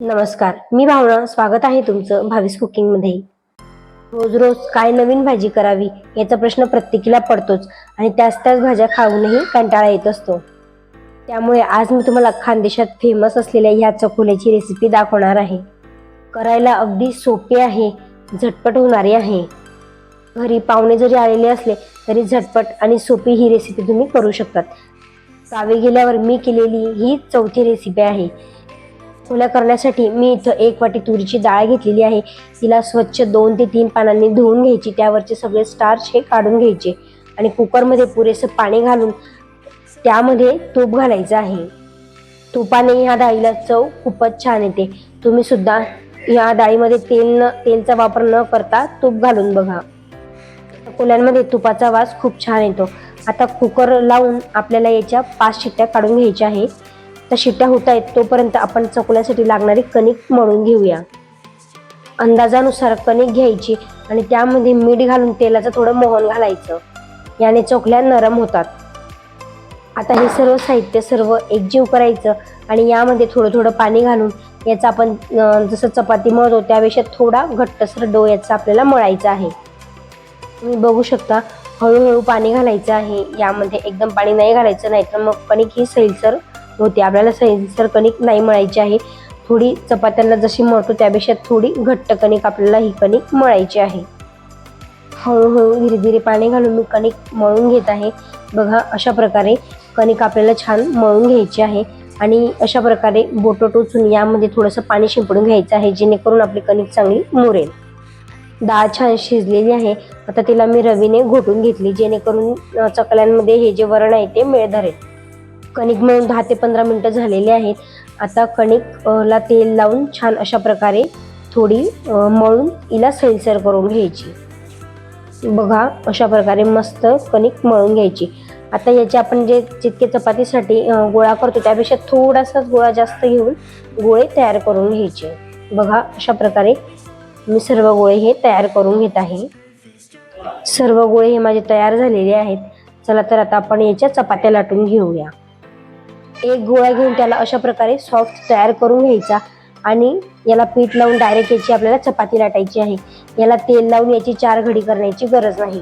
नमस्कार मी भावना. स्वागत आहे तुमचं भावीस कुकिंगमध्ये रोज रोज काय नवीन भाजी करावी याचा प्रश्न प्रत्येकीला पडतोच आणि त्याच त्याच भाज्या खाऊनही कंटाळा येत असतो. त्यामुळे आज मी तुम्हाला खानदेशात फेमस असलेल्या ह्या चकोल्याची रेसिपी दाखवणार आहे. करायला अगदी सोपी आहे झटपट होणारी आहे. घरी पाहुणे जरी आलेले असले तरी झटपट आणि सोपी ही रेसिपी तुम्ही करू शकतात. गावी गेल्यावर मी केलेली ही चौथी रेसिपी आहे. चकोल्या करण्यासाठी मी इथं एक वाटी तुरीची डाळ घेतलेली आहे. तिला स्वच्छ दोन ते तीन पानांनी धुवून घ्यायची. त्यावरचे सगळे स्टार्च हे काढून घ्यायचे. आणि कुकरमध्ये पुरेसं पाणी घालून त्यामध्ये तूप घालायचं आहे. तुपाने ह्या डाळीला चव खूपच छान येते. तुम्ही सुद्धा या डाळीमध्ये तेल न तेलचा वापर न करता तूप घालून बघा. कोल्यांमध्ये तुपाचा वास खूप छान येतो. आता कुकर लावून आपल्याला याच्या पाच शिट्ट्या काढून घ्यायच्या आहे त्या शिट्ट्या होत आहेत तोपर्यंत आपण चकोल्यासाठी लागणारी कणिक मळून घेऊया. अंदाजानुसार कणिक घ्यायची आणि त्यामध्ये मीठ घालून तेलाचं थोडं मोहन घालायचं. याने चोकल्या नरम होतात. आता हे सर्व साहित्य सर्व एकजीव करायचं आणि यामध्ये थोडं थोडं पाणी घालून याचा आपण जसं चपाती मळतो त्यापेक्षा थोडा घट्टसर डो याचा आपल्याला मळायचा आहे. तुम्ही बघू शकता हळूहळू पाणी घालायचं आहे. यामध्ये एकदम पाणी नाही घालायचं नाही तर मग कणिक ही सैलसर होती आपल्याला सैलसर कणिक नाही मळायची आहे. थोडी चपात्यांना जशी मळतो त्यापेक्षा थोडी घट्ट कणिक आपल्याला ही कणिक मळायची आहे. हळूहळू धीरे धीरे पाणी घालून मी कणिक मळून घेत आहे. बघा अशा प्रकारे कणिक आपल्याला छान मळून घ्यायची आहे. आणि अशा प्रकारे बोटं टोचून यामध्ये थोडंसं पाणी शिंपडून घ्यायचं आहे जेणेकरून आपली कणिक चांगली मुरेल. डाळ छान शिजलेली आहे. आता तिला मी रवीने घोटून घेतली जेणेकरून चकल्यांमध्ये हे जे वरण आहे ते मेळ धरेल. कणिक मळून दहा ते पंधरा मिनटं झालेली आहेत आता कणिकला तेल लावून छान अशा प्रकारे थोडी मळून हिला सैलसर करून घ्यायची. बघा अशा प्रकारे मस्त कणिक मळून घ्यायची. आता याचे आपण जे जितके चपातीसाठी गोळा करतो त्यापेक्षा थोडासाच गोळा जास्त घेऊन गोळे तयार करून घ्यायचे. बघा अशा प्रकारे मी सर्व गोळे हे तयार करून घेत आहे. सर्व गोळे हे माझे तयार झालेले आहेत. चला तर आता आपण याच्या चपात्या लाटून घेऊया. एक गोळा घेऊन त्याला अशा प्रकारे सॉफ्ट तयार करून घ्यायचा. आणि याला पीठ लावून डायरेक्ट याची आपल्याला चपाती लाटायची आहे. याला तेल लावून याची चार घडी करण्याची गरज नाही.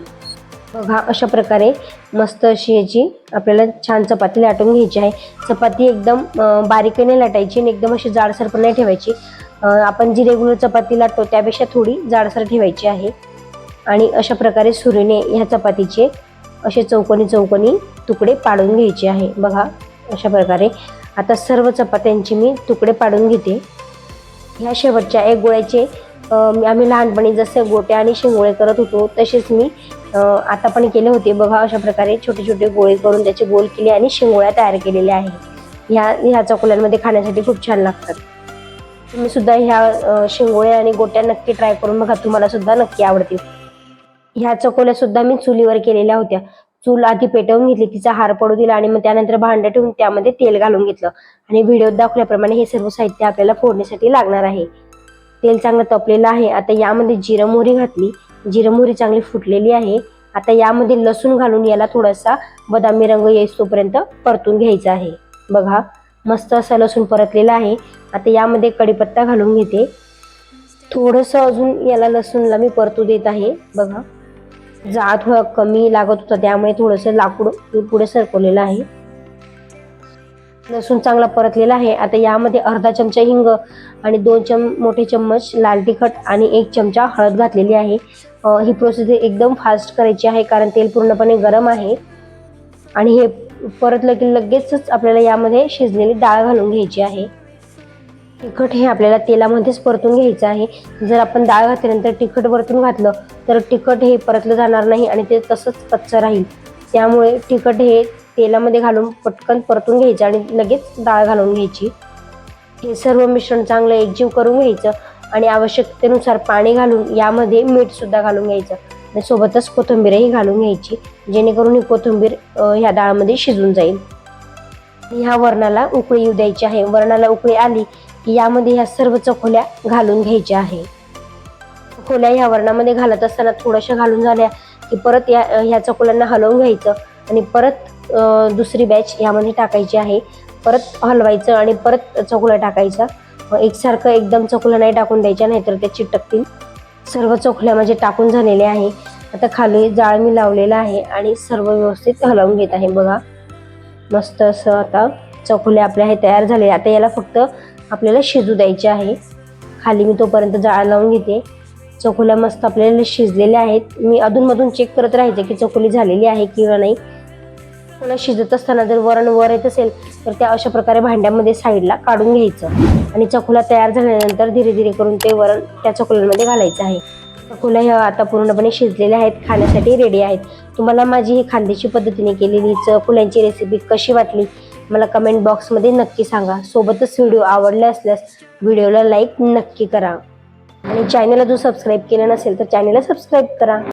बघा अशा प्रकारे मस्त अशी याची आपल्याला छान चपाती लाटून घ्यायची आहे. चपाती एकदम अं, बारीकने लाटायची आणि एकदम अशी जाडसर पण नाही ठेवायची. आपण जी रेग्युलर चपाती लाटतो त्यापेक्षा थोडी जाडसर ठेवायची आहे. आणि अशा प्रकारे सुरीने ह्या चपातीचे असे चौकोनी चौकोनी तुकडे पाडून घ्यायचे आहे. बघा अशा प्रकारे. आता सर्व चपात्यांची मी तुकडे पाडून घेते. ह्या शेवटच्या एक गोळ्याचे आम्ही लहानपणी जसे गोट्या आणि शिंगोळे करत होतो तसेच मी आता पण केले होते. बघा अशा प्रकारे छोटे छोटे गोळे करून त्याचे गोल केले आणि शिंगोळ्या तयार केलेल्या आहे ह्या ह्या चकोल्यांमध्ये खाण्यासाठी खूप छान लागतात. तुम्ही सुद्धा ह्या शिंगोळे शिंगोळ्या आणि गोट्या नक्की ट्राय करून बघा. तुम्हाला सुद्धा नक्की आवडतील. ह्या चकोल्या सुद्धा मी चुलीवर केलेल्या होत्या. चूल आधी पेटवून घेतली तिचा हार पडू दिला आणि मग त्यानंतर भांडं ठेवून त्यामध्ये तेल घालून घेतलं. आणि व्हिडिओत दाखवल्याप्रमाणे हे सर्व साहित्य आपल्याला फोडण्यासाठी लागणार आहे. तेल चांगलं तपलेलं आहे. आता यामध्ये जिरं मोहरी घातली. जिरं मोहरी चांगली फुटलेली आहे. आता यामध्ये लसूण घालून याला थोडासा बदामी रंग येईस्तोपर्यंत परतून घ्यायचा आहे. बघा मस्त असा लसूण परतलेला आहे. आता यामध्ये कढीपत्ता घालून घेते. थोडंसं अजून याला लसूणला मी परतू देत आहे. बघा. जाळ थोडा कमी लागत होता त्यामुळे थोडंसं लाकूड मी पुढे सरकवलेलं आहे. लसूण चांगला परतलेला आहे. आता यामध्ये अर्धा चमचा हिंग आणि दोन चम मोठे चम्मच लाल तिखट आणि एक चमचा हळद घातलेली आहे. ही प्रोसेस एकदम फास्ट करायची आहे कारण तेल पूर्णपणे गरम आहे. आणि हे परतलं की लगेचच आपल्याला यामध्ये शिजलेली डाळ घालून घ्यायची आहे. तिखट हे आपल्याला तेलामध्येच परतून घ्यायचं आहे. जर आपण डाळ घातल्यानंतर तिखट परतून घातलं तर तिखट हे परतलं जाणार नाही आणि ते तसंच कच्चं राहील. त्यामुळे तिखट हे तेलामध्ये घालून पटकन परतून घ्यायचं आणि लगेच डाळ घालून घ्यायची. हे सर्व मिश्रण चांगलं एकजीव करून घ्यायचं आणि आवश्यकतेनुसार पाणी घालून यामध्ये मीठसुद्धा घालून घ्यायचं आणि सोबतच कोथिंबीरही घालून घ्यायची जेणेकरून ही कोथिंबीर ह्या डाळमध्ये शिजून जाईल. ह्या वरणाला उकळी येऊ द्यायची आहे. वरणाला उकळी आली की यामध्ये ह्या सर्व चकोल्या घालून घ्यायच्या आहे. चकोल्या ह्या वरणामध्ये घालत असताना थोड्याशा घालून झाल्या की परत या ह्या चकोल्यांना हलवून घ्यायचं आणि परत दुसरी बॅच यामध्ये टाकायची आहे. परत हलवायचं आणि परत चकोल्या टाकायचा एकसारखं एकदम चकोला नाही टाकून द्यायच्या नाहीतर त्या चिटकतील. सर्व चोखल्या म्हणजे टाकून झालेले आहे. आता खाली जाळ मी लावलेला आहे आणि सर्व व्यवस्थित हलवून घेत आहे बघा. मस्त असं आता चकुल्या आपल्या हे तयार झाले आता याला फक्त आपल्याला शिजू द्यायचे आहे. खाली मी तोपर्यंत जाळ लावून घेते. चकोल्या मस्त आपल्याला शिजलेल्या आहेत. मी अधूनमधून चेक करत राहायचे की चकोली झालेली आहे किंवा नाही. मला शिजत असताना जर वरण वर येत असेल तर त्या अशा प्रकारे भांड्यामध्ये साईडला काढून घ्यायचं. आणि चकोला तयार झाल्यानंतर धीरे धीरे करून ते वरण त्या चकोल्यांमध्ये घालायचं आहे. चकोल्या ह्या आता पूर्णपणे शिजलेल्या आहेत खाण्यासाठी रेडी आहेत. तुम्हाला माझी ही खांद्याची पद्धतीने केलेली चकुल्यांची रेसिपी कशी वाटली? मला कमेंट बॉक्समध्ये नक्की सांगा. सोबतच व्हिडिओ आवडले असल्यास व्हिडिओला लाईक नक्की करा. आणि चॅनलला जो सबस्क्राईब केला नसेल तर चॅनलला सबस्क्राईब करा.